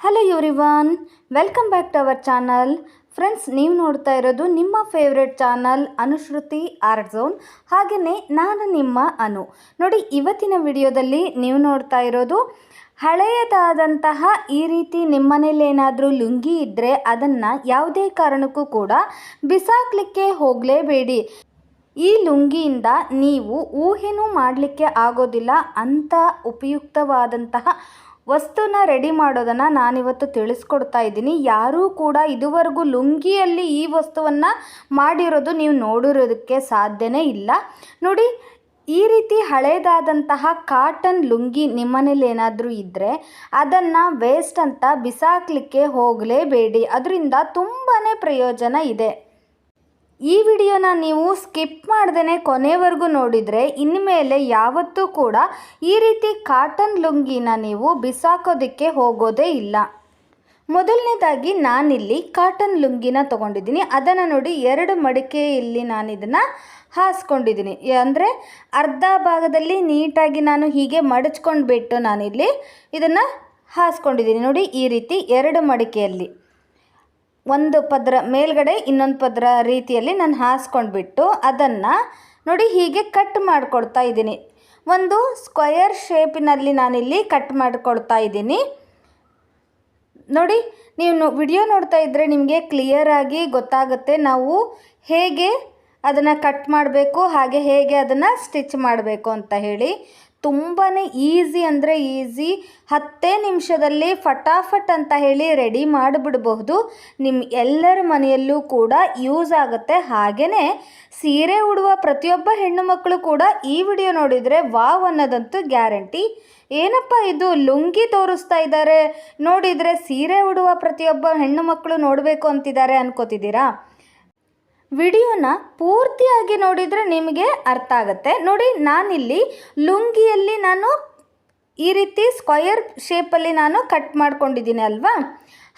Hello everyone welcome back to our channel friends ನೀವು ನೋಡ್ತಾ ಇರೋದು ನಿಮ್ಮ favourite channel Anushruti art zone ಹಾಗೆಯೇ ನಾನು ನಿಮ್ಮ ಅನು. ನೋಡಿ, ಇವತ್ತಿನ ವಿಡಿಯೋದಲ್ಲಿ ನೀವು ನೋಡ್ತಾ ಇರೋದು ಹಳೆಯದಾದಂತಹ ಈ ರೀತಿ ನಿಮ್ಮನೇಲಿ ಏನಾದರೂ ಲುಂಗಿ ಇದ್ದರೆ ಅದನ್ನು ಯಾವುದೇ ಕಾರಣಕ್ಕೂ ಕೂಡ ಬಿಸಾಕಲಿಕ್ಕೆ ಹೋಗಲೇಬೇಡಿ. ಈ ಲುಂಗಿಯಿಂದ ನೀವು ಊಹೆನೂ ಮಾಡಲಿಕ್ಕೆ ಆಗೋದಿಲ್ಲ ಅಂಥ ಉಪಯುಕ್ತವಾದಂತಹ ವಸ್ತುನ ರೆಡಿ ಮಾಡೋದನ್ನು ನಾನಿವತ್ತು ತಿಳಿಸ್ಕೊಡ್ತಾ ಇದ್ದೀನಿ. ಯಾರೂ ಕೂಡ ಇದುವರೆಗೂ ಲುಂಗಿಯಲ್ಲಿ ಈ ವಸ್ತುವನ್ನು ಮಾಡಿರೋದು ನೀವು ನೋಡಿರೋದಕ್ಕೆ ಸಾಧ್ಯನೇ ಇಲ್ಲ. ನೋಡಿ, ಈ ರೀತಿ ಹಳೇದಾದಂತಹ ಕಾಟನ್ ಲುಂಗಿ ನಿಮ್ಮನೇಲಿ ಏನಾದರೂ ಇದ್ದರೆ ಅದನ್ನು ವೇಸ್ಟ್ ಅಂತ ಬಿಸಾಕಲಿಕ್ಕೆ ಹೋಗಲೇಬೇಡಿ. ಅದರಿಂದ ತುಂಬಾ ಪ್ರಯೋಜನ ಇದೆ. ಈ ವಿಡಿಯೋನ ನೀವು ಸ್ಕಿಪ್ ಮಾಡ್ದೇ ಕೊನೆವರೆಗೂ ನೋಡಿದರೆ ಇನ್ಮೇಲೆ ಯಾವತ್ತೂ ಕೂಡ ಈ ರೀತಿ ಕಾಟನ್ ಲುಂಗಿನ ನೀವು ಬಿಸಾಕೋದಕ್ಕೆ ಹೋಗೋದೇ ಇಲ್ಲ. ಮೊದಲನೇದಾಗಿ ನಾನಿಲ್ಲಿ ಕಾಟನ್ ಲುಂಗಿನ ತೊಗೊಂಡಿದ್ದೀನಿ. ಅದನ್ನು ನೋಡಿ ಎರಡು ಮಡಿಕೆಯಲ್ಲಿ ನಾನು ಇದನ್ನು ಹಾಸ್ಕೊಂಡಿದ್ದೀನಿ. ಅಂದರೆ ಅರ್ಧ ಭಾಗದಲ್ಲಿ ನೀಟಾಗಿ ನಾನು ಹೀಗೆ ಮಡಚ್ಕೊಂಡು ಬಿಟ್ಟು ನಾನಿಲ್ಲಿ ಇದನ್ನು ಹಾಸ್ಕೊಂಡಿದ್ದೀನಿ. ನೋಡಿ ಈ ರೀತಿ ಎರಡು ಮಡಿಕೆಯಲ್ಲಿ. ಒಂದು ಪದರ ಮೇಲ್ಗಡೆ ಇನ್ನೊಂದು ಪದರ ರೀತಿಯಲ್ಲಿ ನಾನು ಹಾಸ್ಕೊಂಡ್ಬಿಟ್ಟು ಅದನ್ನು ನೋಡಿ ಹೀಗೆ ಕಟ್ ಮಾಡಿಕೊಡ್ತಾ ಇದ್ದೀನಿ. ಒಂದು ಸ್ಕ್ವಯರ್ ಶೇಪಿನಲ್ಲಿ ನಾನಿಲ್ಲಿ ಕಟ್ ಮಾಡಿಕೊಡ್ತಾ ಇದ್ದೀನಿ. ನೋಡಿ, ನೀವು ವಿಡಿಯೋ ನೋಡ್ತಾ ಇದ್ದರೆ ನಿಮಗೆ ಕ್ಲಿಯರಾಗಿ ಗೊತ್ತಾಗುತ್ತೆ ನಾವು ಹೇಗೆ ಅದನ್ನು ಕಟ್ ಮಾಡಬೇಕು, ಹಾಗೆ ಹೇಗೆ ಅದನ್ನು ಸ್ಟಿಚ್ ಮಾಡಬೇಕು ಅಂತ ಹೇಳಿ. ತುಂಬಾ ಈಸಿ ಅಂದರೆ ಈಸಿ. ಹತ್ತೇ ನಿಮಿಷದಲ್ಲಿ ಫಟಾಫಟ್ ಅಂತ ಹೇಳಿ ರೆಡಿ ಮಾಡಿಬಿಡಬಹುದು. ನಿಮ್ಮ ಎಲ್ಲರ ಮನೆಯಲ್ಲೂ ಕೂಡ ಯೂಸ್ ಆಗುತ್ತೆ. ಹಾಗೆಯೇ ಸೀರೆ ಉಡುವ ಪ್ರತಿಯೊಬ್ಬ ಹೆಣ್ಣು ಮಕ್ಕಳು ಕೂಡ ಈ ವಿಡಿಯೋ ನೋಡಿದರೆ ವಾವ್ ಅನ್ನೋದಂತೂ ಗ್ಯಾರಂಟಿ. ಏನಪ್ಪ ಇದು? ಲುಂಗಿ ತೋರಿಸ್ತಾ ಇದ್ದಾರೆ. ನೋಡಿದರೆ ಸೀರೆ ಉಡುವ ಪ್ರತಿಯೊಬ್ಬ ಹೆಣ್ಣು ಮಕ್ಕಳು ನೋಡಬೇಕು ಅಂತಿದ್ದಾರೆ ಅನ್ಕೋತಿದ್ದೀರಾ? ವಿಡಿಯೋನ ಪೂರ್ತಿಯಾಗಿ ನೋಡಿದರೆ ನಿಮಗೆ ಅರ್ಥ ಆಗುತ್ತೆ. ನೋಡಿ, ನಾನಿಲ್ಲಿ ಲುಂಗಿಯಲ್ಲಿ ನಾನು ಈ ರೀತಿ ಸ್ಕ್ವಯರ್ ಶೇಪಲ್ಲಿ ನಾನು ಕಟ್ ಮಾಡ್ಕೊಂಡಿದ್ದೀನಿ ಅಲ್ವಾ?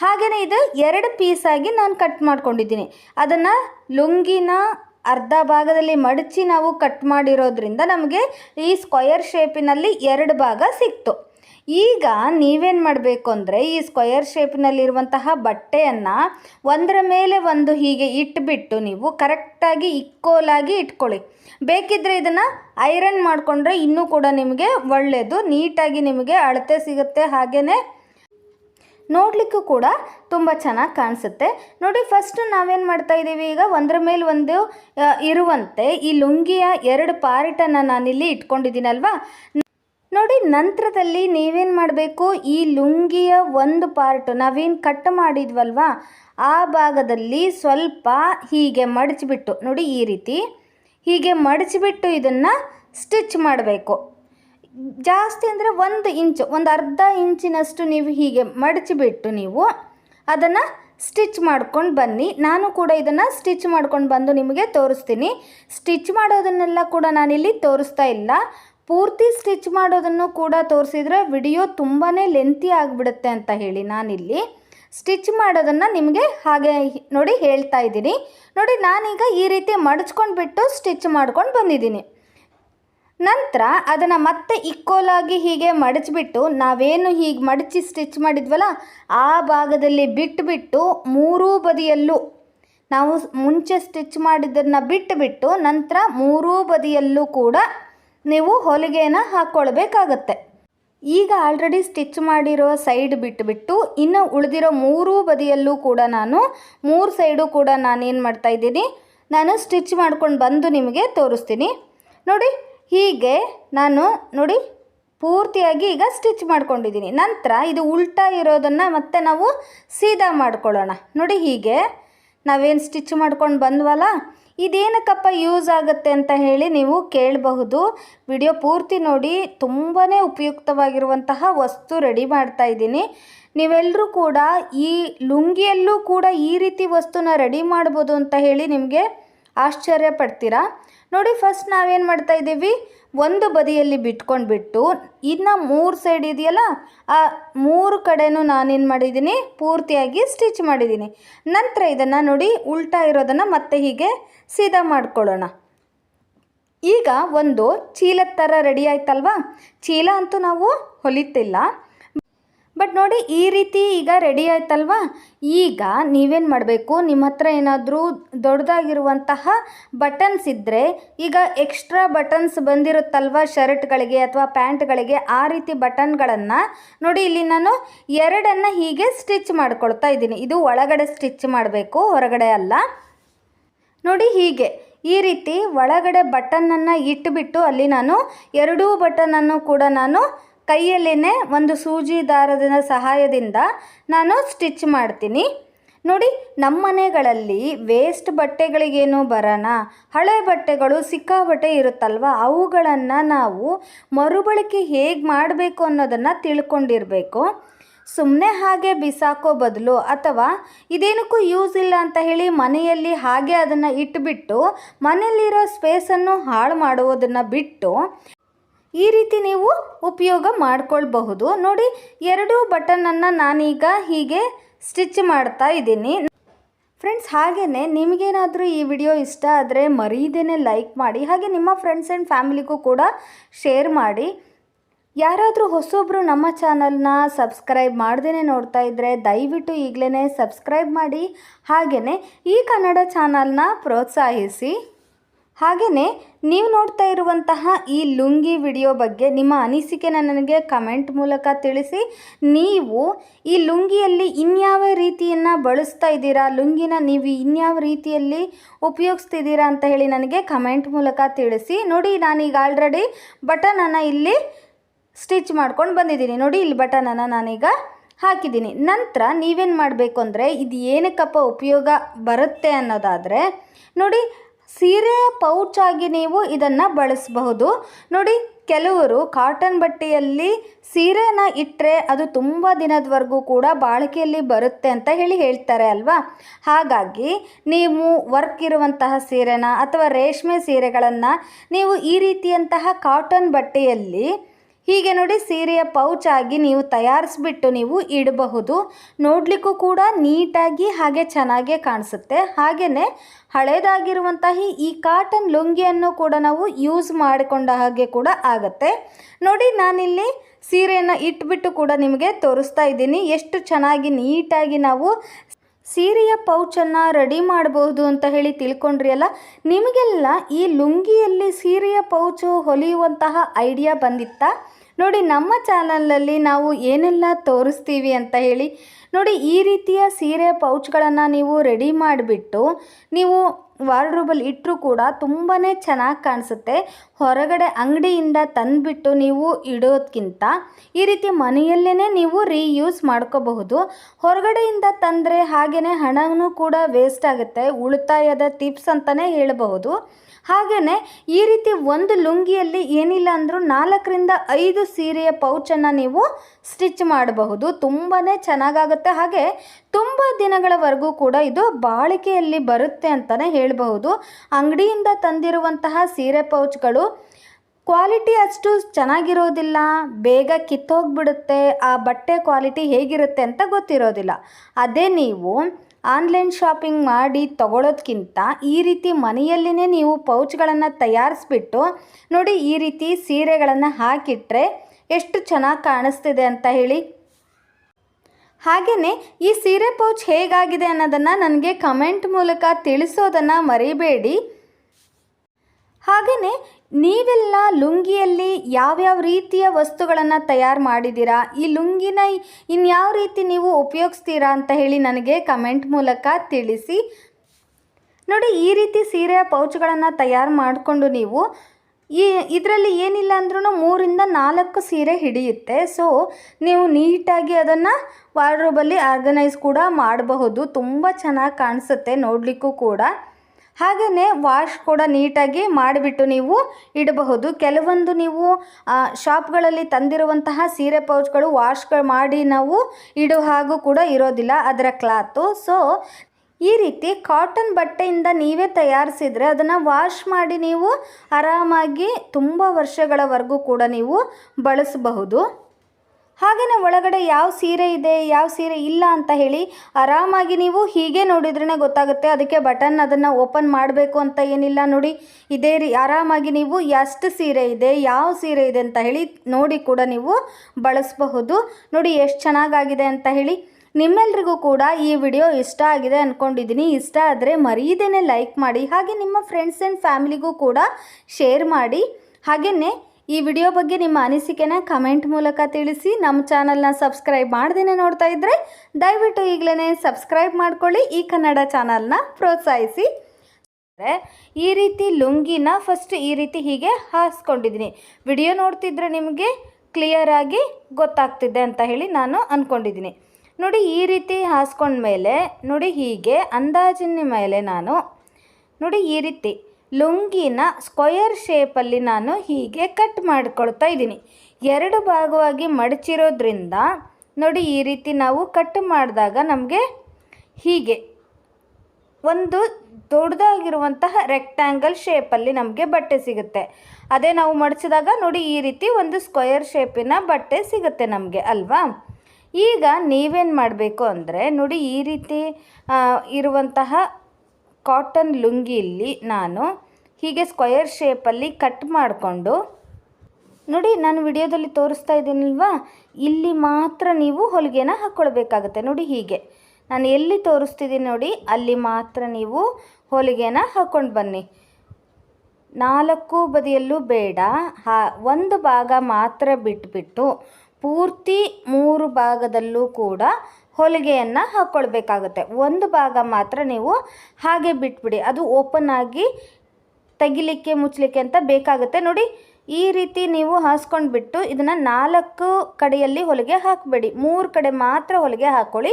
ಹಾಗೆಯೇ ಇದು ಎರಡು ಪೀಸಾಗಿ ನಾನು ಕಟ್ ಮಾಡ್ಕೊಂಡಿದ್ದೀನಿ. ಅದನ್ನು ಲುಂಗಿನ ಅರ್ಧ ಭಾಗದಲ್ಲಿ ಮಡಚಿ ನಾವು ಕಟ್ ಮಾಡಿರೋದ್ರಿಂದ ನಮಗೆ ಈ ಸ್ಕ್ವಯರ್ ಶೇಪಿನಲ್ಲಿ ಎರಡು ಭಾಗ ಸಿಕ್ತು. ಈಗ ನೀವೇನು ಮಾಡಬೇಕು ಅಂದರೆ ಈ ಸ್ಕ್ವಯರ್ ಶೇಪ್ನಲ್ಲಿರುವಂತಹ ಬಟ್ಟೆಯನ್ನು ಒಂದರ ಮೇಲೆ ಒಂದು ಹೀಗೆ ಇಟ್ಬಿಟ್ಟು ನೀವು ಕರೆಕ್ಟಾಗಿ ಇಕ್ಕೋಲಾಗಿ ಇಟ್ಕೊಳ್ಳಿ. ಬೇಕಿದ್ದರೆ ಇದನ್ನು ಐರನ್ ಮಾಡಿಕೊಂಡ್ರೆ ಇನ್ನೂ ಕೂಡ ನಿಮಗೆ ಒಳ್ಳೆಯದು ನೀಟಾಗಿ ನಿಮಗೆ ಅಳತೆ ಸಿಗುತ್ತೆ ಹಾಗೆಯೇ ನೋಡಲಿಕ್ಕೂ ಕೂಡ ತುಂಬ ಚೆನ್ನಾಗಿ ಕಾಣಿಸುತ್ತೆ. ನೋಡಿ ಫಸ್ಟ್ ನಾವೇನು ಮಾಡ್ತಾ ಇದ್ದೀವಿ ಈಗ, ಒಂದರ ಮೇಲೆ ಒಂದು ಇರುವಂತೆ ಈ ಲುಂಗಿಯ ಎರಡು ಪಾರ್ಟನ್ನು ನಾನಿಲ್ಲಿ ಇಟ್ಕೊಂಡಿದ್ದೀನಲ್ವಾ? ನೋಡಿ, ನಂತರದಲ್ಲಿ ನೀವೇನು ಮಾಡಬೇಕು? ಈ ಲುಂಗಿಯ ಒಂದು ಪಾರ್ಟ್ ನಾವೇನು ಕಟ್ ಮಾಡಿದ್ವಲ್ವಾ? ಆ ಭಾಗದಲ್ಲಿ ಸ್ವಲ್ಪ ಹೀಗೆ ಮಡಚಿಬಿಟ್ಟು, ನೋಡಿ ಈ ರೀತಿ, ಹೀಗೆ ಮಡಚಿಬಿಟ್ಟು ಇದನ್ನು ಸ್ಟಿಚ್ ಮಾಡಬೇಕು. ಜಾಸ್ತಿ ಅಂದರೆ ಒಂದು ಇಂಚು ಒಂದು ಅರ್ಧ ಇಂಚಿನಷ್ಟು ನೀವು ಹೀಗೆ ಮಡಚಿಬಿಟ್ಟು ನೀವು ಅದನ್ನು ಸ್ಟಿಚ್ ಮಾಡ್ಕೊಂಡು ಬನ್ನಿ. ನಾನು ಕೂಡ ಇದನ್ನು ಸ್ಟಿಚ್ ಮಾಡ್ಕೊಂಡು ಬಂದು ನಿಮಗೆ ತೋರಿಸ್ತೀನಿ. ಸ್ಟಿಚ್ ಮಾಡೋದನ್ನೆಲ್ಲ ಕೂಡ ನಾನಿಲ್ಲಿ ತೋರಿಸ್ತಾ ಇಲ್ಲ. ಪೂರ್ತಿ ಸ್ಟಿಚ್ ಮಾಡೋದನ್ನು ಕೂಡ ತೋರಿಸಿದರೆ ವಿಡಿಯೋ ತುಂಬಾ ಲೆಂತಿ ಆಗಿಬಿಡುತ್ತೆ ಅಂತ ಹೇಳಿ ನಾನಿಲ್ಲಿ ಸ್ಟಿಚ್ ಮಾಡೋದನ್ನು ನಿಮಗೆ ಹಾಗೆ ನೋಡಿ ಹೇಳ್ತಾ ಇದ್ದೀನಿ. ನೋಡಿ, ನಾನೀಗ ಈ ರೀತಿ ಮಡಚ್ಕೊಂಡು ಬಿಟ್ಟು ಸ್ಟಿಚ್ ಮಾಡ್ಕೊಂಡು ಬಂದಿದ್ದೀನಿ. ನಂತರ ಅದನ್ನು ಮತ್ತೆ ಇಕ್ಕೋಲಾಗಿ ಹೀಗೆ ಮಡಚಿಬಿಟ್ಟು ನಾವೇನು ಹೀಗೆ ಮಡಚಿ ಸ್ಟಿಚ್ ಮಾಡಿದ್ವಲ್ಲ, ಆ ಭಾಗದಲ್ಲಿ ಬಿಟ್ಟುಬಿಟ್ಟು ಮೂರೂ ಬದಿಯಲ್ಲೂ ನಾವು ಮುಂಚೆ ಸ್ಟಿಚ್ ಮಾಡಿದ್ದನ್ನು ಬಿಟ್ಟುಬಿಟ್ಟು ನಂತರ ಮೂರೂ ಬದಿಯಲ್ಲೂ ಕೂಡ ನೀವು ಹೊಲಿಗೆಯನ್ನು ಹಾಕ್ಕೊಳ್ಬೇಕಾಗತ್ತೆ. ಈಗ ಆಲ್ರೆಡಿ ಸ್ಟಿಚ್ ಮಾಡಿರೋ ಸೈಡ್ ಬಿಟ್ಟುಬಿಟ್ಟು ಇನ್ನು ಉಳಿದಿರೋ ಮೂರೂ ಬದಿಯಲ್ಲೂ ಕೂಡ ನಾನು ಮೂರು ಸೈಡು ಕೂಡ ನಾನೇನು ಮಾಡ್ತಾ ಇದ್ದೀನಿ, ನಾನು ಸ್ಟಿಚ್ ಮಾಡ್ಕೊಂಡು ಬಂದು ನಿಮಗೆ ತೋರಿಸ್ತೀನಿ. ನೋಡಿ, ಹೀಗೆ ನಾನು ನೋಡಿ ಪೂರ್ತಿಯಾಗಿ ಈಗ ಸ್ಟಿಚ್ ಮಾಡ್ಕೊಂಡಿದ್ದೀನಿ. ನಂತರ ಇದು ಉಲ್ಟಾ ಇರೋದನ್ನು ಮತ್ತೆ ನಾವು ಸೀದಾ ಮಾಡ್ಕೊಳ್ಳೋಣ. ನೋಡಿ ಹೀಗೆ ನಾವೇನು ಸ್ಟಿಚ್ ಮಾಡ್ಕೊಂಡು ಬಂದ್ವಲ್ಲ ಇದೇನಕ್ಕಪ್ಪ ಯೂಸ್ ಆಗುತ್ತೆ ಅಂತ ಹೇಳಿ ನೀವು ಕೇಳಬಹುದು. ವಿಡಿಯೋ ಪೂರ್ತಿ ನೋಡಿ ತುಂಬಾ ಉಪಯುಕ್ತವಾಗಿರುವಂತಹ ವಸ್ತು ರೆಡಿ ಮಾಡ್ತಾ ಇದ್ದೀನಿ. ನೀವೆಲ್ಲರೂ ಕೂಡ ಈ ಲುಂಗಿಯಲ್ಲೂ ಕೂಡ ಈ ರೀತಿ ವಸ್ತುನ ರೆಡಿ ಮಾಡ್ಬೋದು ಅಂತ ಹೇಳಿ ನಿಮಗೆ ಆಶ್ಚರ್ಯ ಪಡ್ತೀರಾ? ನೋಡಿ ಫಸ್ಟ್ ನಾವೇನು ಮಾಡ್ತಾ ಇದ್ದೀವಿ? ಒಂದು ಬದಿಯಲ್ಲಿ ಬಿಟ್ಕೊಂಡ್ಬಿಟ್ಟು ಇನ್ನು ಮೂರು ಸೈಡ್ ಇದೆಯಲ್ಲ, ಆ ಮೂರು ಕಡೆನೂ ನಾನೇನು ಮಾಡಿದ್ದೀನಿ, ಪೂರ್ತಿಯಾಗಿ ಸ್ಟಿಚ್ ಮಾಡಿದ್ದೀನಿ. ನಂತರ ಇದನ್ನು ನೋಡಿ ಉಲ್ಟಾ ಇರೋದನ್ನು ಮತ್ತೆ ಹೀಗೆ ಸೀದಾ ಮಾಡ್ಕೊಳ್ಳೋಣ. ಈಗ ಒಂದು ಚೀಲದ ಥರ ರೆಡಿ ಆಯ್ತಲ್ವಾ? ಚೀಲ ಅಂತೂ ನಾವು ಹೊಲಿತಿಲ್ಲ. ಬಟ್ ನೋಡಿ, ಈ ರೀತಿ ಈಗ ರೆಡಿ ಆಯ್ತಲ್ವಾ? ಈಗ ನೀವೇನು ಮಾಡಬೇಕು? ನಿಮ್ಮ ಹತ್ರ ಏನಾದರೂ ದೊಡ್ಡದಾಗಿರುವಂತಹ ಬಟನ್ಸ್ ಇದ್ದರೆ ಈಗ ಎಕ್ಸ್ಟ್ರಾ ಬಟನ್ಸ್ ಬಂದಿರುತ್ತಲ್ವ ಶರ್ಟ್ಗಳಿಗೆ ಅಥವಾ ಪ್ಯಾಂಟ್ಗಳಿಗೆ, ಆ ರೀತಿ ಬಟನ್ಗಳನ್ನು ನೋಡಿ, ಇಲ್ಲಿ ನಾನು ಎರಡನ್ನು ಹೀಗೆ ಸ್ಟಿಚ್ ಮಾಡ್ಕೊಳ್ತಾ ಇದ್ದೀನಿ. ಇದು ಒಳಗಡೆ ಸ್ಟಿಚ್ ಮಾಡಬೇಕು, ಹೊರಗಡೆ ಅಲ್ಲ. ನೋಡಿ, ಹೀಗೆ. ಈ ರೀತಿ ಒಳಗಡೆ ಬಟನನ್ನು ಇಟ್ಟುಬಿಟ್ಟು ಅಲ್ಲಿ ನಾನು ಎರಡೂ ಬಟನನ್ನು ಕೂಡ ನಾನು ಕೈಯಲ್ಲೇ ಒಂದು ಸೂಜಿ ದಾರದ ಸಹಾಯದಿಂದ ನಾನು ಸ್ಟಿಚ್ ಮಾಡ್ತೀನಿ. ನೋಡಿ, ನಮ್ಮ ಮನೆಗಳಲ್ಲಿ ವೇಸ್ಟ್ ಬಟ್ಟೆಗಳಿಗೇನು ಬರೋಣ ಹಳೆ ಬಟ್ಟೆಗಳು ಸಿಕ್ಕಾಬಟ್ಟೆ ಇರುತ್ತಲ್ವ? ಅವುಗಳನ್ನು ನಾವು ಮರುಬಳಕೆ ಹೇಗೆ ಮಾಡಬೇಕು ಅನ್ನೋದನ್ನು ತಿಳ್ಕೊಂಡಿರಬೇಕು. ಸುಮ್ಮನೆ ಹಾಗೆ ಬಿಸಾಕೋ ಬದಲು ಅಥವಾ ಇದೇನಕ್ಕೂ ಯೂಸ್ ಇಲ್ಲ ಅಂತ ಹೇಳಿ ಮನೆಯಲ್ಲಿ ಹಾಗೆ ಅದನ್ನು ಇಟ್ಬಿಟ್ಟು ಮನೆಯಲ್ಲಿರೋ ಸ್ಪೇಸನ್ನು ಹಾಳು ಮಾಡುವುದನ್ನು ಬಿಟ್ಟು ಈ ರೀತಿ ನೀವು ಉಪಯೋಗ ಮಾಡ್ಕೊಳ್ಬಹುದು. ನೋಡಿ, ಎರಡೂ ಬಟನನ್ನು ನಾನೀಗ ಹೀಗೆ ಸ್ಟಿಚ್ ಮಾಡ್ತಾ ಇದ್ದೀನಿ. ಫ್ರೆಂಡ್ಸ್ ಹಾಗೆಯೇ ನಿಮಗೇನಾದರೂ ಈ ವಿಡಿಯೋ ಇಷ್ಟ ಆದರೆ ಮರೀದೇನೆ ಲೈಕ್ ಮಾಡಿ, ಹಾಗೆ ನಿಮ್ಮ ಫ್ರೆಂಡ್ಸ್ ಆ್ಯಂಡ್ ಫ್ಯಾಮಿಲಿಗೂ ಕೂಡ ಶೇರ್ ಮಾಡಿ. ಯಾರಾದರೂ ಹೊಸೊಬ್ಬರು ನಮ್ಮ ಚಾನಲ್ನ ಸಬ್ಸ್ಕ್ರೈಬ್ ಮಾಡ್ದೇ ನೋಡ್ತಾ ಇದ್ದರೆ ದಯವಿಟ್ಟು ಈಗಲೇ ಸಬ್ಸ್ಕ್ರೈಬ್ ಮಾಡಿ ಹಾಗೆಯೇ ಈ ಕನ್ನಡ ಚಾನಲ್ನ ಪ್ರೋತ್ಸಾಹಿಸಿ. ಹಾಗೆಯೇ ನೀವು ನೋಡ್ತಾ ಇರುವಂತಹ ಈ ಲುಂಗಿ ವಿಡಿಯೋ ಬಗ್ಗೆ ನಿಮ್ಮ ಅನಿಸಿಕೆನ ನನಗೆ ಕಮೆಂಟ್ ಮೂಲಕ ತಿಳಿಸಿ. ನೀವು ಈ ಲುಂಗಿಯಲ್ಲಿ ಇನ್ಯಾವ ರೀತಿಯನ್ನು ಬಳಸ್ತಾ ಇದ್ದೀರಾ, ಲುಂಗಿನ ನೀವು ಇನ್ಯಾವ ರೀತಿಯಲ್ಲಿ ಉಪಯೋಗಿಸ್ತಿದ್ದೀರಾ ಅಂತ ಹೇಳಿ ನನಗೆ ಕಮೆಂಟ್ ಮೂಲಕ ತಿಳಿಸಿ. ನೋಡಿ, ನಾನೀಗ ಆಲ್ರೆಡಿ ಬಟನನ್ನು ಇಲ್ಲಿ ಸ್ಟಿಚ್ ಮಾಡ್ಕೊಂಡು ಬಂದಿದ್ದೀನಿ. ನೋಡಿ, ಇಲ್ಲಿ ಬಟನನ್ನು ನಾನೀಗ ಹಾಕಿದ್ದೀನಿ. ನಂತರ ನೀವೇನು ಮಾಡಬೇಕು ಅಂದರೆ ಇದು ಏನಕ್ಕಪ್ಪ ಉಪಯೋಗ ಬರುತ್ತೆ ಅನ್ನೋದಾದರೆ, ನೋಡಿ ಸೀರೆಯ ಪೌಚ್ ಆಗಿ ನೀವು ಇದನ್ನು ಬಳಸಬಹುದು. ನೋಡಿ, ಕೆಲವರು ಕಾಟನ್ ಬಟ್ಟೆಯಲ್ಲಿ ಸೀರೆನ ಇಟ್ಟರೆ ಅದು ತುಂಬ ದಿನದವರೆಗೂ ಕೂಡ ಬಾಳಿಕೆಯಲ್ಲಿ ಬರುತ್ತೆ ಅಂತ ಹೇಳಿ ಹೇಳ್ತಾರೆ ಅಲ್ವಾ? ಹಾಗಾಗಿ ನೀವು ವರ್ಕ್ ಇರುವಂತಹ ಸೀರೆನ ಅಥವಾ ರೇಷ್ಮೆ ಸೀರೆಗಳನ್ನು ನೀವು ಈ ರೀತಿಯಂತಹ ಕಾಟನ್ ಬಟ್ಟೆಯಲ್ಲಿ ಹೀಗೆ ನೋಡಿ ಸೀರೆಯ ಪೌಚ್ ಆಗಿ ನೀವು ತಯಾರಿಸ್ಬಿಟ್ಟು ನೀವು ಇಡಬಹುದು. ನೋಡಲಿಕ್ಕೂ ಕೂಡ ನೀಟಾಗಿ ಹಾಗೆ ಚೆನ್ನಾಗೇ ಕಾಣಿಸುತ್ತೆ. ಹಾಗೆಯೇ ಹಳೇದಾಗಿರುವಂತಹ ಈ ಕಾಟನ್ ಲುಂಗಿಯನ್ನು ಕೂಡ ನಾವು ಯೂಸ್ ಮಾಡಿಕೊಂಡ ಹಾಗೆ ಕೂಡ ಆಗುತ್ತೆ. ನೋಡಿ ನಾನಿಲ್ಲಿ ಸೀರೆಯನ್ನು ಇಟ್ಬಿಟ್ಟು ಕೂಡ ನಿಮಗೆ ತೋರಿಸ್ತಾ ಇದ್ದೀನಿ. ಎಷ್ಟು ಚೆನ್ನಾಗಿ ನೀಟಾಗಿ ನಾವು ಸೀರೆಯ ಪೌಚನ್ನು ರೆಡಿ ಮಾಡಬಹುದು ಅಂತ ಹೇಳಿ ತಿಳ್ಕೊಂಡ್ರಿ ಅಲ್ಲ? ನಿಮಗೆಲ್ಲ ಈ ಲುಂಗಿಯಲ್ಲಿ ಸೀರೆಯ ಪೌಚು ಹೊಲಿಯುವಂತಹ ಐಡಿಯಾ ಬಂದಿತ್ತಾ? ನೋಡಿ, ನಮ್ಮ ಚಾನಲಲ್ಲಿ ನಾವು ಏನೆಲ್ಲ ತೋರಿಸ್ತೀವಿ ಅಂತ ಹೇಳಿ, ನೋಡಿ, ಈ ರೀತಿಯ ಸೀರೆ ಪೌಚ್ಗಳನ್ನು ನೀವು ರೆಡಿ ಮಾಡಿಬಿಟ್ಟು, ನೀವು ವಾರ್ಡ್ರೋಬಲ್ಲಿ ಇಟ್ಟರೂ ಕೂಡ ತುಂಬಾ ಚೆನ್ನಾಗಿ ಕಾಣಿಸುತ್ತೆ. ಹೊರಗಡೆ ಅಂಗಡಿಯಿಂದ ತಂದುಬಿಟ್ಟು ನೀವು ಇಡೋದಕ್ಕಿಂತ ಈ ರೀತಿ ಮನೆಯಲ್ಲೇ ನೀವು ರೀಯೂಸ್ ಮಾಡ್ಕೋಬಹುದು. ಹೊರಗಡೆಯಿಂದ ತಂದರೆ ಹಾಗೆಯೇ ಹಣವೂ ಕೂಡ ವೇಸ್ಟ್ ಆಗುತ್ತೆ, ಉಳಿತಾಯದ ಟಿಪ್ಸ್ ಅಂತಲೇ ಹೇಳಬಹುದು. ಹಾಗೆಯೇ ಈ ರೀತಿ ಒಂದು ಲುಂಗಿಯಲ್ಲಿ ಏನಿಲ್ಲ ಅಂದರೂ ನಾಲ್ಕರಿಂದ ಐದು ಸೀರೆಯ ಪೌಚನ್ನು ನೀವು ಸ್ಟಿಚ್ ಮಾಡಬಹುದು. ತುಂಬಾ ಚೆನ್ನಾಗಾಗುತ್ತೆ. ಹಾಗೆ ತುಂಬ ದಿನಗಳವರೆಗೂ ಕೂಡ ಇದು ಬಾಳಿಕೆಯಲ್ಲಿ ಬರುತ್ತೆ ಅಂತಲೇ ಹೇಳಬಹುದು. ಅಂಗಡಿಯಿಂದ ತಂದಿರುವಂತಹ ಸೀರೆ ಪೌಚ್ಗಳು ಕ್ವಾಲಿಟಿ ಅಷ್ಟು ಚೆನ್ನಾಗಿರೋದಿಲ್ಲ. ಬೇಗ ಕಿತ್ತೋಗ್ಬಿಡುತ್ತೆ. ಆ ಬಟ್ಟೆ ಕ್ವಾಲಿಟಿ ಹೇಗಿರುತ್ತೆ ಅಂತ ಗೊತ್ತಿರೋದಿಲ್ಲ. ಅದೇ ನೀವು ಆನ್ಲೈನ್ ಶಾಪಿಂಗ್ ಮಾಡಿ ತಗೊಳ್ಳೋದ್ಕಿಂತ ಈ ರೀತಿ ಮನೆಯಲ್ಲಿನೇ ನೀವು ಪೌಚ್ಗಳನ್ನು ತಯಾರಿಸ್ಬಿಟ್ಟು ನೋಡಿ ಈ ರೀತಿ ಸೀರೆಗಳನ್ನು ಹಾಕಿಟ್ರೆ ಎಷ್ಟು ಚೆನ್ನಾಗಿ ಕಾಣಿಸ್ತಿದೆ ಅಂತ ಹೇಳಿ. ಹಾಗೆಯೇ ಈ ಸೀರೆ ಪೌಚ್ ಹೇಗಾಗಿದೆ ಅನ್ನೋದನ್ನು ನನಗೆ ಕಮೆಂಟ್ ಮೂಲಕ ತಿಳಿಸೋದನ್ನು ಮರಿಬೇಡಿ. ಹಾಗೆಯೇ ನೀವೆಲ್ಲ ಲುಂಗಿಯಲ್ಲಿ ಯಾವ್ಯಾವ ರೀತಿಯ ವಸ್ತುಗಳನ್ನು ತಯಾರು ಮಾಡಿದ್ದೀರಾ? ಈ ಲುಂಗಿನ ಇನ್ಯಾವ ರೀತಿ ನೀವು ಉಪಯೋಗಿಸ್ತೀರಾ ಅಂತ ಹೇಳಿ ನನಗೆ ಕಮೆಂಟ್ ಮೂಲಕ ತಿಳಿಸಿ. ನೋಡಿ, ಈ ರೀತಿ ಸೀರೆಯ ಪೌಚ್ಗಳನ್ನು ತಯಾರು ಮಾಡಿಕೊಂಡು ನೀವು ಈ ಇದರಲ್ಲಿ ಏನಿಲ್ಲ ಅಂದ್ರೂ ಮೂರಿಂದ ನಾಲ್ಕು ಸೀರೆ ಹಿಡಿಯುತ್ತೆ. ಸೊ ನೀವು ನೀಟಾಗಿ ಅದನ್ನು ವಾರ್ಡ್ರೋಬಲ್ಲಿ ಆರ್ಗನೈಸ್ ಕೂಡ ಮಾಡಬಹುದು. ತುಂಬ ಚೆನ್ನಾಗಿ ಕಾಣಿಸುತ್ತೆ ನೋಡಲಿಕ್ಕೂ ಕೂಡ. ಹಾಗೆಯೇ ವಾಶ್ ಕೂಡ ನೀಟಾಗಿ ಮಾಡಿಬಿಟ್ಟು ನೀವು ಇಡಬಹುದು. ಕೆಲವೊಂದು ನೀವು ಶಾಪ್ಗಳಲ್ಲಿ ತಂದಿರುವಂತಹ ಸೀರೆ ಪೌಚ್ಗಳು ವಾಶ್ ಮಾಡಿ ನಾವು ಇಡೋ ಹಾಗೂ ಕೂಡ ಇರೋದಿಲ್ಲ ಅದರ ಕ್ಲಾತು ಸೊ ಈ ರೀತಿ ಕಾಟನ್ ಬಟ್ಟೆಯಿಂದ ನೀವೇ ತಯಾರಿಸಿದರೆ ಅದನ್ನು ವಾಶ್ ಮಾಡಿ ನೀವು ಆರಾಮಾಗಿ ತುಂಬ ವರ್ಷಗಳವರೆಗೂ ಕೂಡ ನೀವು ಬಳಸಬಹುದು. ಹಾಗೆಯೇ ಒಳಗಡೆ ಯಾವ ಸೀರೆ ಇದೆ, ಯಾವ ಸೀರೆ ಇಲ್ಲ ಅಂತ ಹೇಳಿ ಆರಾಮಾಗಿ ನೀವು ಹೀಗೆ ನೋಡಿದ್ರೇ ಗೊತ್ತಾಗುತ್ತೆ. ಅದಕ್ಕೆ ಬಟನ್ ಅದನ್ನು ಓಪನ್ ಮಾಡಬೇಕು ಅಂತ ಏನಿಲ್ಲ ನೋಡಿ. ಇದೇ ರೀ, ಆರಾಮಾಗಿ ನೀವು ಎಷ್ಟು ಸೀರೆ ಇದೆ, ಯಾವ ಸೀರೆ ಇದೆ ಅಂತ ಹೇಳಿ ನೋಡಿ ಕೂಡ ನೀವು ಬಳಸಬಹುದು. ನೋಡಿ ಎಷ್ಟು ಚೆನ್ನಾಗಾಗಿದೆ ಅಂತ ಹೇಳಿ. ನಿಮ್ಮೆಲ್ರಿಗೂ ಕೂಡ ಈ ವಿಡಿಯೋ ಇಷ್ಟ ಆಗಿದೆ ಅಂದ್ಕೊಂಡಿದ್ದೀನಿ ಇಷ್ಟ ಆದರೆ ಮರೀದೇನೆ ಲೈಕ್ ಮಾಡಿ, ಹಾಗೆ ನಿಮ್ಮ ಫ್ರೆಂಡ್ಸ್ ಆ್ಯಂಡ್ ಫ್ಯಾಮಿಲಿಗೂ ಕೂಡ ಶೇರ್ ಮಾಡಿ. ಹಾಗೆಯೇ ಈ ವಿಡಿಯೋ ಬಗ್ಗೆ ನಿಮ್ಮ ಅನಿಸಿಕೆನ ಕಮೆಂಟ್ ಮೂಲಕ ತಿಳಿಸಿ. ನಮ್ಮ ಚಾನಲ್ನ ಸಬ್ಸ್ಕ್ರೈಬ್ ಮಾಡ್ದೇನೆ ನೋಡ್ತಾ ಇದ್ದರೆ ದಯವಿಟ್ಟು ಈಗಲೇ ಸಬ್ಸ್ಕ್ರೈಬ್ ಮಾಡ್ಕೊಳ್ಳಿ, ಈ ಕನ್ನಡ ಚಾನಲ್ನ ಪ್ರೋತ್ಸಾಹಿಸಿ. ಈ ರೀತಿ ಲುಂಗಿನ ಫಸ್ಟ್ ಈ ರೀತಿ ಹೀಗೆ ಹಾಸ್ಕೊಂಡಿದ್ದೀನಿ. ವಿಡಿಯೋ ನೋಡ್ತಿದ್ರೆ ನಿಮಗೆ ಕ್ಲಿಯರಾಗಿ ಗೊತ್ತಾಗ್ತಿದೆ ಅಂತ ಹೇಳಿ ನಾನು ಅಂದ್ಕೊಂಡಿದ್ದೀನಿ ನೋಡಿ, ಈ ರೀತಿ ಹಾಸ್ಕೊಂಡ್ಮೇಲೆ, ನೋಡಿ ಹೀಗೆ ಅಂದಾಜಿನ ಮೇಲೆ ನಾನು, ನೋಡಿ ಈ ರೀತಿ. ಲುಂಗಿನ ಸ್ಕ್ವಯರ್ ಶೇಪಲ್ಲಿ ನಾನು ಹೀಗೆ ಕಟ್ ಮಾಡ್ಕೊಳ್ತಾ ಇದ್ದೀನಿ. ಎರಡು ಭಾಗವಾಗಿ ಮಡಚಿರೋದ್ರಿಂದ ನೋಡಿ ಈ ರೀತಿ ನಾವು ಕಟ್ ಮಾಡಿದಾಗ ನಮಗೆ ಹೀಗೆ ಒಂದು ದೊಡ್ಡದಾಗಿರುವಂತಹ ರೆಕ್ಟ್ಯಾಂಗಲ್ ಶೇಪಲ್ಲಿ ನಮಗೆ ಬಟ್ಟೆ ಸಿಗುತ್ತೆ. ಅದೇ ನಾವು ಮಡಚಿದಾಗ ನೋಡಿ ಈ ರೀತಿ ಒಂದು ಸ್ಕ್ವಯರ್ ಶೇಪಿನ ಬಟ್ಟೆ ಸಿಗುತ್ತೆ ನಮಗೆ, ಅಲ್ವಾ? ಈಗ ನೀವೇನು ಮಾಡಬೇಕು ಅಂದರೆ ನೋಡಿ ಈ ರೀತಿ ಇರುವಂತಹ ಕಾಟನ್ ಲುಂಗಿಯಲ್ಲಿ ನಾನು ಹೀಗೆ ಸ್ಕ್ವಯರ್ ಶೇಪಲ್ಲಿ ಕಟ್ ಮಾಡಿಕೊಂಡು, ನೋಡಿ ನಾನು ವಿಡಿಯೋದಲ್ಲಿ ತೋರಿಸ್ತಾ ಇದ್ದೀನಿಲ್ವಾ? ಇಲ್ಲಿ ಮಾತ್ರ ನೀವು ಹೊಲಿಗೆನ ಹಾಕ್ಕೊಳ್ಬೇಕಾಗತ್ತೆ. ನೋಡಿ ಹೀಗೆ. ನಾನು ಎಲ್ಲಿ ತೋರಿಸ್ತಿದ್ದೀನಿ ನೋಡಿ, ಅಲ್ಲಿ ಮಾತ್ರ ನೀವು ಹೊಲಿಗೆನ ಹಾಕ್ಕೊಂಡು ಬನ್ನಿ. ನಾಲ್ಕು ಬದಿಯಲ್ಲೂ ಬೇಡ. ಹಾ, ಒಂದು ಭಾಗ ಮಾತ್ರ ಬಿಟ್ಬಿಟ್ಟು ಪೂರ್ತಿ ಮೂರು ಭಾಗದಲ್ಲೂ ಕೂಡ ಹೊಲಿಗೆಯನ್ನು ಹಾಕ್ಕೊಳ್ಬೇಕಾಗುತ್ತೆ ಒಂದು ಭಾಗ ಮಾತ್ರ ನೀವು ಹಾಗೆ ಬಿಟ್ಬಿಡಿ. ಅದು ಓಪನ್ ಆಗಿ ತೆಗಿಲಿಕ್ಕೆ, ಮುಚ್ಚಲಿಕ್ಕೆ ಅಂತ ಬೇಕಾಗುತ್ತೆ. ನೋಡಿ, ಈ ರೀತಿ ನೀವು ಹಾಸ್ಕೊಂಡ್ಬಿಟ್ಟು ಇದನ್ನು ನಾಲ್ಕು ಕಡೆಯಲ್ಲಿ ಹೊಲಿಗೆ ಹಾಕಬೇಡಿ. ಮೂರು ಕಡೆ ಮಾತ್ರ ಹೊಲಿಗೆ ಹಾಕ್ಕೊಳ್ಳಿ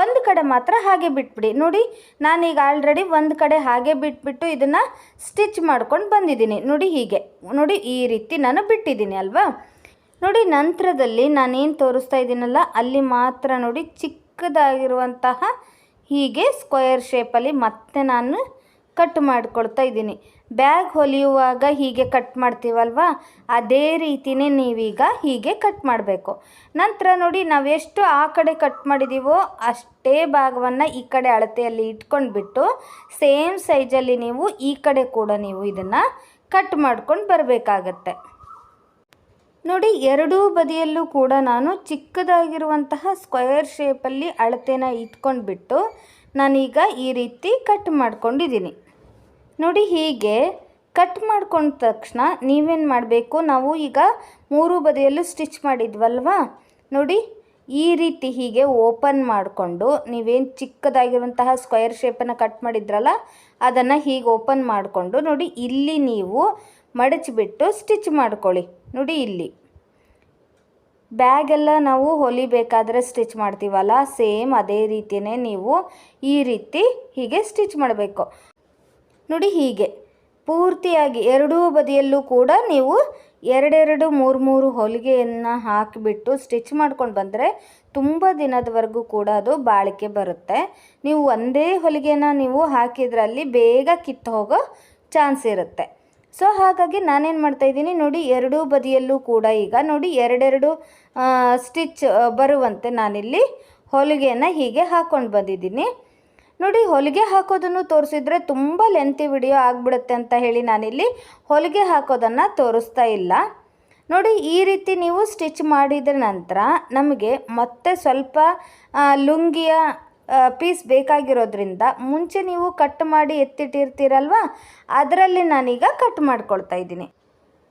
ಒಂದು ಕಡೆ ಮಾತ್ರ ಹಾಗೆ ಬಿಟ್ಬಿಡಿ. ನೋಡಿ ನಾನೀಗ ಆಲ್ರೆಡಿ ಒಂದು ಕಡೆ ಹಾಗೆ ಬಿಟ್ಬಿಟ್ಟು ಇದನ್ನು ಸ್ಟಿಚ್ ಮಾಡ್ಕೊಂಡು ಬಂದಿದ್ದೀನಿ. ನೋಡಿ ಹೀಗೆ. ನೋಡಿ, ಈ ರೀತಿ ನಾನು ಬಿಟ್ಟಿದ್ದೀನಿ ಅಲ್ವಾ? ನೋಡಿ, ನಂತರದಲ್ಲಿ ನಾನೇನು ತೋರಿಸ್ತಾ ಇದ್ದೀನಲ್ಲ, ಅಲ್ಲಿ ಮಾತ್ರ ನೋಡಿ ಚಿಕ್ಕದಾಗಿರುವಂತಹ ಹೀಗೆ ಸ್ಕ್ವಯರ್ ಶೇಪಲ್ಲಿ ಮತ್ತೆ ನಾನು ಕಟ್ ಮಾಡ್ಕೊಳ್ತಾ ಇದ್ದೀನಿ. ಬ್ಯಾಗ್ ಹೊಲಿಯುವಾಗ ಹೀಗೆ ಕಟ್ ಮಾಡ್ತೀವಲ್ವ? ಅದೇ ರೀತಿನೇ ನೀವೀಗ ಹೀಗೆ ಕಟ್ ಮಾಡಬೇಕು. ನಂತರ ನೋಡಿ ನಾವು ಎಷ್ಟು ಆ ಕಡೆ ಕಟ್ ಮಾಡಿದ್ದೀವೋ ಅಷ್ಟೇ ಭಾಗವನ್ನು ಈ ಕಡೆ ಅಳತೆಯಲ್ಲಿ ಇಟ್ಕೊಂಡ್ಬಿಟ್ಟು ಸೇಮ್ ಸೈಜಲ್ಲಿ ನೀವು ಈ ಕಡೆ ಕೂಡ ನೀವು ಇದನ್ನು ಕಟ್ ಮಾಡ್ಕೊಂಡು ಬರಬೇಕಾಗತ್ತೆ. ನೋಡಿ, ಎರಡೂ ಬದಿಯಲ್ಲೂ ಕೂಡ ನಾನು ಚಿಕ್ಕದಾಗಿರುವಂತಹ ಸ್ಕ್ವಯರ್ ಶೇಪಲ್ಲಿ ಅಳತೆನ ಇಟ್ಕೊಂಡ್ಬಿಟ್ಟು ನಾನೀಗ ಈ ರೀತಿ ಕಟ್ ಮಾಡ್ಕೊಂಡಿದ್ದೀನಿ. ನೋಡಿ, ಹೀಗೆ ಕಟ್ ಮಾಡ್ಕೊಂಡ ತಕ್ಷಣ ನೀವೇನು ಮಾಡಬೇಕು? ನಾವು ಈಗ ಮೂರು ಬದಿಯಲ್ಲೂ ಸ್ಟಿಚ್ ಮಾಡಿದ್ವಲ್ವಾ? ನೋಡಿ, ಈ ರೀತಿ ಹೀಗೆ ಓಪನ್ ಮಾಡಿಕೊಂಡು ನೀವೇನು ಚಿಕ್ಕದಾಗಿರುವಂತಹ ಸ್ಕ್ವಯರ್ ಶೇಪನ್ನು ಕಟ್ ಮಾಡಿದ್ರಲ್ಲ, ಅದನ್ನು ಹೀಗೆ ಓಪನ್ ಮಾಡಿಕೊಂಡು ನೋಡಿ, ಇಲ್ಲಿ ನೀವು ಮಡಚಿಬಿಟ್ಟು ಸ್ಟಿಚ್ ಮಾಡ್ಕೊಳ್ಳಿ. ನೋಡಿ ಇಲ್ಲಿ. ಬ್ಯಾಗೆಲ್ಲ ನಾವು ಹೊಲಿಬೇಕಾದ್ರೆ ಸ್ಟಿಚ್ ಮಾಡ್ತೀವಲ್ಲ, ಸೇಮ್ ಅದೇ ರೀತಿಯೇ ನೀವು ಈ ರೀತಿ ಹೀಗೆ ಸ್ಟಿಚ್ ಮಾಡಬೇಕು. ನೋಡಿ ಹೀಗೆ. ಪೂರ್ತಿಯಾಗಿ ಎರಡೂ ಬದಿಯಲ್ಲೂ ಕೂಡ ನೀವು ಎರಡೆರಡು ಮೂರು ಮೂರು ಹೊಲಿಗೆಯನ್ನು ಹಾಕಿಬಿಟ್ಟು ಸ್ಟಿಚ್ ಮಾಡ್ಕೊಂಡು ಬಂದರೆ ತುಂಬ ದಿನದವರೆಗೂ ಕೂಡ ಅದು ಬಾಳಿಕೆ ಬರುತ್ತೆ. ನೀವು ಒಂದೇ ಹೊಲಿಗೆನ ನೀವು ಹಾಕಿದ್ರಲ್ಲಿ ಬೇಗ ಕಿತ್ತು ಹೋಗೋ ಚಾನ್ಸ್ ಇರುತ್ತೆ. ಸೊ ಹಾಗಾಗಿ ನಾನೇನು ಮಾಡ್ತಾಯಿದ್ದೀನಿ ನೋಡಿ ಎರಡೂ ಬದಿಯಲ್ಲೂ ಕೂಡ ಈಗ ನೋಡಿ ಎರಡೆರಡು ಸ್ಟಿಚ್ ಬರುವಂತೆ ನಾನಿಲ್ಲಿ ಹೊಲಿಗೆಯನ್ನು ಹೀಗೆ ಹಾಕ್ಕೊಂಡು ಬಂದಿದ್ದೀನಿ. ನೋಡಿ ಹೊಲಿಗೆ ಹಾಕೋದನ್ನು ತೋರಿಸಿದ್ರೆ ತುಂಬ ಲೆಂತಿ ವಿಡಿಯೋ ಆಗಿಬಿಡುತ್ತೆ ಅಂತ ಹೇಳಿ ನಾನಿಲ್ಲಿ ಹೊಲಿಗೆ ಹಾಕೋದನ್ನು ತೋರಿಸ್ತಾ ಇಲ್ಲ. ನೋಡಿ ಈ ರೀತಿ ನೀವು ಸ್ಟಿಚ್ ಮಾಡಿದ ನಂತರ ನಮಗೆ ಮತ್ತೆ ಸ್ವಲ್ಪ ಲುಂಗಿಯ ಪೀಸ್ ಬೇಕಾಗಿರೋದ್ರಿಂದ ಮುಂಚೆ ನೀವು ಕಟ್ ಮಾಡಿ ಎತ್ತಿಟ್ಟಿರ್ತೀರಲ್ವ? ಅದರಲ್ಲಿ ನಾನೀಗ ಕಟ್ ಮಾಡ್ಕೊಳ್ತಾ ಇದ್ದೀನಿ.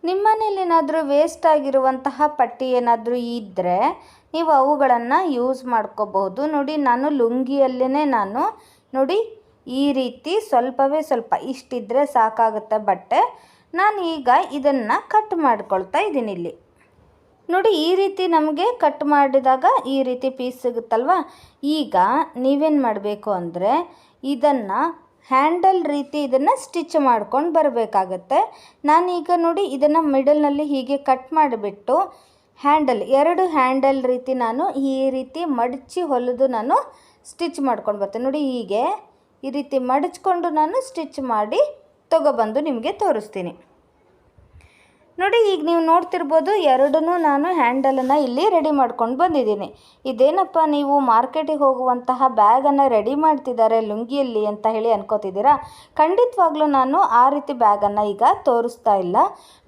ನಿಮ್ಮನೇಲೇನಾದರೂ ವೇಸ್ಟ್ ಆಗಿರುವಂತಹ ಪಟ್ಟಿ ಏನಾದರೂ ಇದ್ದರೆ ನೀವು ಅವುಗಳನ್ನು ಯೂಸ್ ಮಾಡ್ಕೋಬಹುದು. ನೋಡಿ, ನಾನು ಲುಂಗಿಯಲ್ಲೇ ನಾನು. ನೋಡಿ, ಈ ರೀತಿ ಸ್ವಲ್ಪವೇ ಸ್ವಲ್ಪ ಇಷ್ಟಿದ್ರೆ ಸಾಕಾಗುತ್ತೆ ಬಟ್ಟೆ. ನಾನು ಈಗ ಇದನ್ನು ಕಟ್ ಮಾಡ್ಕೊಳ್ತಾ ಇದ್ದೀನಿ ಇಲ್ಲಿ. ನೋಡಿ, ಈ ರೀತಿ ನಮಗೆ ಕಟ್ ಮಾಡಿದಾಗ ಈ ರೀತಿ ಪೀಸ್ ಸಿಗುತ್ತಲ್ವ? ಈಗ ನೀವೇನು ಮಾಡಬೇಕು ಅಂದರೆ ಇದನ್ನು ಹ್ಯಾಂಡಲ್ ರೀತಿ ಇದನ್ನು ಸ್ಟಿಚ್ ಮಾಡ್ಕೊಂಡು ಬರಬೇಕಾಗತ್ತೆ. ನಾನೀಗ ನೋಡಿ, ಇದನ್ನು ಮಿಡಲ್ನಲ್ಲಿ ಹೀಗೆ ಕಟ್ ಮಾಡಿಬಿಟ್ಟು ಹ್ಯಾಂಡಲ್ ಎರಡು ಹ್ಯಾಂಡಲ್ ರೀತಿ ನಾನು ಈ ರೀತಿ ಮಡಚಿ ಹೊಲಿದು ನಾನು ಸ್ಟಿಚ್ ಮಾಡ್ಕೊಂಡು ಬರ್ತೇನೆ ನೋಡಿ, ಹೀಗೆ ಈ ರೀತಿ ಮಡಚ್ಕೊಂಡು ನಾನು ಸ್ಟಿಚ್ ಮಾಡಿ ತಗೊಬಂದು ನಿಮಗೆ ತೋರಿಸ್ತೀನಿ. ನೋಡಿ, ಈಗ ನೀವು ನೋಡ್ತಿರ್ಬೋದು ಎರಡೂ ನಾನು ಹ್ಯಾಂಡಲನ್ನು ಇಲ್ಲಿ ರೆಡಿ ಮಾಡ್ಕೊಂಡು ಬಂದಿದ್ದೀನಿ. ಇದೇನಪ್ಪ, ನೀವು ಮಾರ್ಕೆಟಿಗೆ ಹೋಗುವಂತಹ ಬ್ಯಾಗನ್ನು ರೆಡಿ ಮಾಡ್ತಿದ್ದಾರೆ ಲುಂಗಿಯಲ್ಲಿ ಅಂತ ಹೇಳಿ ಅನ್ಕೋತಿದ್ದೀರಾ? ಖಂಡಿತವಾಗ್ಲೂ ನಾನು ಆ ರೀತಿ ಬ್ಯಾಗನ್ನು ಈಗ ತೋರಿಸ್ತಾ ಇಲ್ಲ.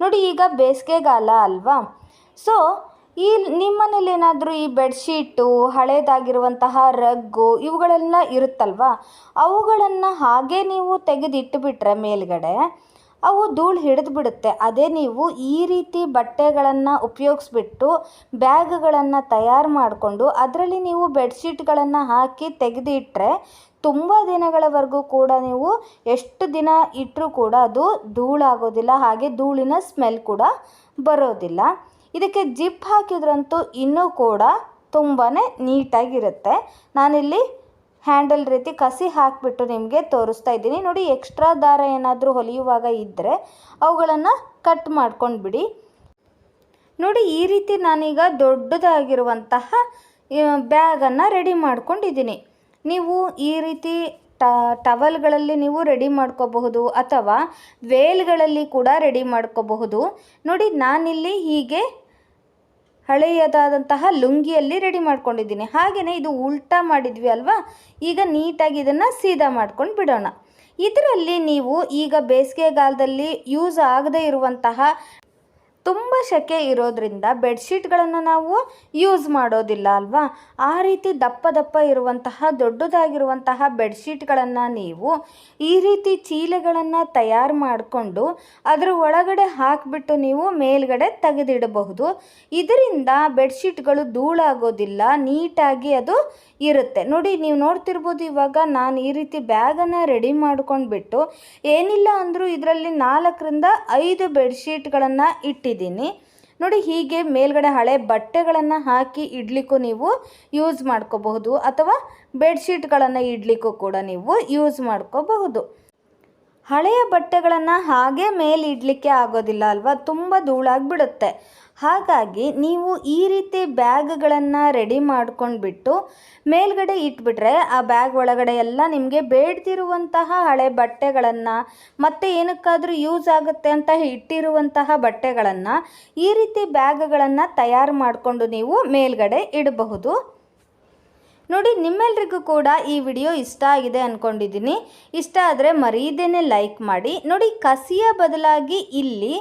ನೋಡಿ, ಈಗ ಬೇಸಿಗೆಗಾಲ ಅಲ್ವಾ? ಸೊ ಈ ನಿಮ್ಮನೇಲಿ ಏನಾದರೂ ಈ ಬೆಡ್ಶೀಟು ಹಳೇದಾಗಿರುವಂತಹ ರಗ್ಗು ಇವುಗಳೆಲ್ಲ ಇರುತ್ತಲ್ವಾ? ಅವುಗಳನ್ನು ಹಾಗೆ ನೀವು ತೆಗೆದಿಟ್ಟುಬಿಟ್ರೆ ಮೇಲ್ಗಡೆ ಅವು ಧೂಳು ಹಿಡಿದು ಬಿಡುತ್ತೆ. ಅದೇ ನೀವು ಈ ರೀತಿ ಬಟ್ಟೆಗಳನ್ನು ಉಪಯೋಗಿಸ್ಬಿಟ್ಟು ಬ್ಯಾಗ್ಗಳನ್ನು ತಯಾರು ಮಾಡಿಕೊಂಡು ಅದರಲ್ಲಿ ನೀವು ಬೆಡ್ಶೀಟ್ಗಳನ್ನು ಹಾಕಿ ತೆಗೆದು ಇಟ್ಟರೆ ತುಂಬ ದಿನಗಳವರೆಗೂ ಕೂಡ ನೀವು ಎಷ್ಟು ದಿನ ಇಟ್ಟರೂ ಕೂಡ ಅದು ಧೂಳಾಗೋದಿಲ್ಲ ಹಾಗೆ ಧೂಳಿನ ಸ್ಮೆಲ್ ಕೂಡ ಬರೋದಿಲ್ಲ. ಇದಕ್ಕೆ ಜಿಪ್ ಹಾಕಿದ್ರಂತೂ ಇನ್ನೂ ಕೂಡ ತುಂಬಾ ನೀಟಾಗಿರುತ್ತೆ. ನಾನಿಲ್ಲಿ ಹ್ಯಾಂಡಲ್ ರೀತಿ ಕಸಿ ಹಾಕಿಬಿಟ್ಟು ನಿಮಗೆ ತೋರಿಸ್ತಾ ಇದ್ದೀನಿ. ನೋಡಿ, ಎಕ್ಸ್ಟ್ರಾ ದಾರ ಏನಾದರೂ ಹೊಲಿಯುವಾಗ ಇದ್ದರೆ ಅವುಗಳನ್ನು ಕಟ್ ಮಾಡ್ಕೊಂಡು ಬಿಡಿ ನೋಡಿ, ಈ ರೀತಿ ನಾನೀಗ ದೊಡ್ಡದಾಗಿರುವಂತಹ ಬ್ಯಾಗನ್ನು ರೆಡಿ ಮಾಡ್ಕೊಂಡಿದ್ದೀನಿ. ನೀವು ಈ ರೀತಿ ಟ, ಟವಲ್ಗಳಲ್ಲಿ ನೀವು ರೆಡಿ ಮಾಡ್ಕೋಬಹುದು ಅಥವಾ ವೇಲ್ಗಳಲ್ಲಿ ಕೂಡ ರೆಡಿ ಮಾಡ್ಕೋಬಹುದು. ನೋಡಿ, ನಾನಿಲ್ಲಿ ಹೀಗೆ ಹಳೆಯದಾದಂತಹ ಲುಂಗಿಯಲ್ಲಿ ರೆಡಿ ಮಾಡ್ಕೊಂಡಿದ್ದೀನಿ. ಹಾಗೆಯೇ ಇದು ಉಲ್ಟಾ ಮಾಡಿದ್ವಿ ಅಲ್ವಾ? ಈಗ ನೀಟಾಗಿ ಇದನ್ನು ಸೀದಾ ಮಾಡ್ಕೊಂಡು ಬಿಡೋಣ. ಇದರಲ್ಲಿ ನೀವು ಈಗ ಬೇಸಿಗೆಗಾಲದಲ್ಲಿ ಯೂಸ್ ಆಗದೇ ಇರುವಂತಹ ತುಂಬ ಸೆಕೆ ಇರೋದ್ರಿಂದ ಬೆಡ್ಶೀಟ್ಗಳನ್ನು ನಾವು ಯೂಸ್ ಮಾಡೋದಿಲ್ಲ ಅಲ್ವಾ? ಆ ರೀತಿ ದಪ್ಪ ದಪ್ಪ ಇರುವಂತಹ, ದೊಡ್ಡದಾಗಿರುವಂತಹ ಬೆಡ್ಶೀಟ್ಗಳನ್ನು ನೀವು ಈ ರೀತಿ ಚೀಲೆಗಳನ್ನು ತಯಾರು ಮಾಡಿಕೊಂಡು ಅದರ ಒಳಗಡೆ ಹಾಕಿಬಿಟ್ಟು ನೀವು ಮೇಲ್ಗಡೆ ತೆಗೆದಿಡಬಹುದು. ಇದರಿಂದ ಬೆಡ್ಶೀಟ್ಗಳು ಧೂಳಾಗೋದಿಲ್ಲ, ನೀಟಾಗಿ ಅದು ಇರುತ್ತೆ. ನೋಡಿ, ನೀವು ನೋಡ್ತಿರ್ಬೋದು ಇವಾಗ ನಾನು ಈ ರೀತಿ ಬ್ಯಾಗನ್ನು ರೆಡಿ ಮಾಡ್ಕೊಂಡ್ಬಿಟ್ಟು ಏನಿಲ್ಲ ಅಂದರೂ ಇದರಲ್ಲಿ ನಾಲ್ಕರಿಂದ ಐದು ಬೆಡ್ಶೀಟ್ಗಳನ್ನು ಇಟ್ಟಿದ್ದೀನಿ. ನೋಡಿ ಹೀಗೆ ಮೇಲ್ಗಡೆ ಹಳೆ ಬಟ್ಟೆಗಳನ್ನು ಹಾಕಿ ಇಡ್ಲಿಕ್ಕೂ ನೀವು ಯೂಸ್ ಮಾಡ್ಕೋಬಹುದು ಅಥವಾ ಬೆಡ್ಶೀಟ್ಗಳನ್ನು ಇಡ್ಲಿಕ್ಕೂ ಕೂಡ ನೀವು ಯೂಸ್ ಮಾಡ್ಕೋಬಹುದು. ಹಳೆಯ ಬಟ್ಟೆಗಳನ್ನು ಹಾಗೆ ಮೇಲಿಡಲಿಕ್ಕೆ ಆಗೋದಿಲ್ಲ ಅಲ್ವಾ? ತುಂಬ ಧೂಳಾಗಿಬಿಡುತ್ತೆ. ಹಾಗಾಗಿ ನೀವು ಈ ರೀತಿ ಬ್ಯಾಗ್ಗಳನ್ನು ರೆಡಿ ಮಾಡ್ಕೊಂಡ್ಬಿಟ್ಟು ಮೇಲ್ಗಡೆ ಇಟ್ಬಿಟ್ರೆ ಆ ಬ್ಯಾಗ್ ಒಳಗಡೆ ಎಲ್ಲ ನಿಮಗೆ ಬೇಡ್ದಿರುವಂತಹ ಹಳೆ ಬಟ್ಟೆಗಳನ್ನು ಮತ್ತು ಏನಕ್ಕಾದರೂ ಯೂಸ್ ಆಗುತ್ತೆ ಅಂತ ಇಟ್ಟಿರುವಂತಹ ಬಟ್ಟೆಗಳನ್ನು ಈ ರೀತಿ ಬ್ಯಾಗ್ಗಳನ್ನು ತಯಾರು ಮಾಡಿಕೊಂಡು ನೀವು ಮೇಲ್ಗಡೆ ಇಡಬಹುದು. ನೋಡಿ, ನಿಮ್ಮೆಲ್ರಿಗೂ ಕೂಡ ಈ ವಿಡಿಯೋ ಇಷ್ಟ ಆಗಿದೆ ಅಂದ್ಕೊಂಡಿದ್ದೀನಿ ಇಷ್ಟ ಆದರೆ ಮರೀದೇನೆ ಲೈಕ್ ಮಾಡಿ. ನೋಡಿ, ಕಸಿಯ ಬದಲಾಗಿ ಇಲ್ಲಿ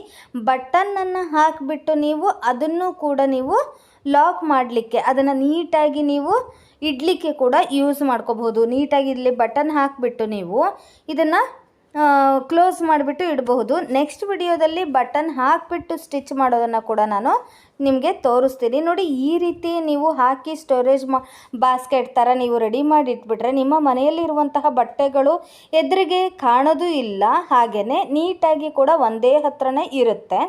ಬಟನ್ನನ್ನು ಹಾಕಿಬಿಟ್ಟು ನೀವು ಅದನ್ನು ಕೂಡ ನೀವು ಲಾಕ್ ಮಾಡಲಿಕ್ಕೆ, ಅದನ್ನು ನೀಟಾಗಿ ನೀವು ಇಡಲಿಕ್ಕೆ ಕೂಡ ಯೂಸ್ ಮಾಡ್ಕೋಬಹುದು. ನೀಟಾಗಿ ಇಲ್ಲಿ ಬಟನ್ ಹಾಕಿಬಿಟ್ಟು ನೀವು ಇದನ್ನು ಕ್ಲೋಸ್ ಮಾಡಿಬಿಟ್ಟು ಇಡಬಹುದು. ನೆಕ್ಸ್ಟ್ ವಿಡಿಯೋದಲ್ಲಿ ಬಟನ್ ಹಾಕಿಬಿಟ್ಟು ಸ್ಟಿಚ್ ಮಾಡೋದನ್ನು ಕೂಡ ನಾನು ನಿಮಗೆ ತೋರಿಸ್ತೀನಿ. ನೋಡಿ, ಈ ರೀತಿ ನೀವು ಹಾಕಿ ಸ್ಟೋರೇಜ್ ಮಾ ಬಾಸ್ಕೆಟ್ ಥರ ನೀವು ರೆಡಿ ಮಾಡಿ ಇಟ್ಬಿಟ್ರೆ ನಿಮ್ಮ ಮನೆಯಲ್ಲಿರುವಂತಹ ಬಟ್ಟೆಗಳು ಎದುರಿಗೆ ಕಾಣೋದು ಇಲ್ಲ. ಹಾಗೆಯೇ ನೀಟಾಗಿ ಕೂಡ ಒಂದೇ ಹತ್ರನೇ ಇರುತ್ತೆ.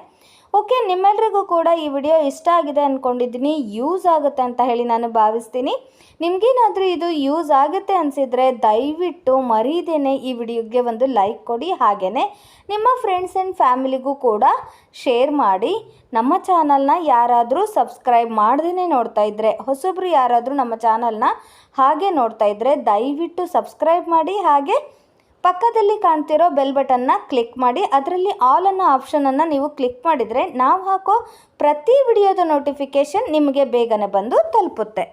ಓಕೆ, ನಿಮ್ಮೆಲ್ರಿಗೂ ಕೂಡ ಈ ವಿಡಿಯೋ ಇಷ್ಟ ಆಗಿದೆ ಅಂದ್ಕೊಂಡಿದ್ದೀನಿ ಯೂಸ್ ಆಗುತ್ತೆ ಅಂತ ಹೇಳಿ ನಾನು ಭಾವಿಸ್ತೀನಿ. ನಿಮಗೇನಾದರೂ ಇದು ಯೂಸ್ ಆಗುತ್ತೆ ಅನಿಸಿದರೆ ದಯವಿಟ್ಟು ಮರೀದೇನೆ ಈ ವಿಡಿಯೋಗೆ ಒಂದು ಲೈಕ್ ಕೊಡಿ. ಹಾಗೆಯೇ ನಿಮ್ಮ ಫ್ರೆಂಡ್ಸ್ ಆ್ಯಂಡ್ ಫ್ಯಾಮಿಲಿಗೂ ಕೂಡ ಶೇರ್ ಮಾಡಿ. ನಮ್ಮ ಚಾನಲ್ನ ಯಾರಾದರೂ ಸಬ್ಸ್ಕ್ರೈಬ್ ಮಾಡ್ದೇ ನೋಡ್ತಾ ಇದ್ದರೆ ಹೊಸಬ್ರು ಯಾರಾದರೂ ನಮ್ಮ ಚಾನಲ್ನ ಹಾಗೆ ನೋಡ್ತಾ ಇದ್ದರೆ ದಯವಿಟ್ಟು ಸಬ್ಸ್ಕ್ರೈಬ್ ಮಾಡಿ. ಹಾಗೆ ಪಕ್ಕದಲ್ಲಿ ಕಾಣ್ತಿರೋ ಬೆಲ್ ಬಟನ್ನ ಕ್ಲಿಕ್ ಮಾಡಿ, ಅದರಲ್ಲಿ ಆಲ್ ಅನ್ನೋ ಆಪ್ಷನನ್ನು ನೀವು ಕ್ಲಿಕ್ ಮಾಡಿದರೆ ನಾವು ಹಾಕೋ ಪ್ರತಿ ವಿಡಿಯೋದ ನೋಟಿಫಿಕೇಷನ್ ನಿಮಗೆ ಬೇಗನೆ ಬಂದು ತಲುಪುತ್ತೆ.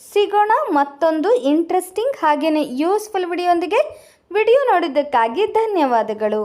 ಸಿಗೋಣ ಮತ್ತೊಂದು ಇಂಟ್ರೆಸ್ಟಿಂಗ್ ಹಾಗೆಯೇ ಯೂಸ್ಫುಲ್ ವಿಡಿಯೋಂದಿಗೆ ವಿಡಿಯೋ ನೋಡಿದ್ದಕ್ಕಾಗಿ ಧನ್ಯವಾದಗಳು.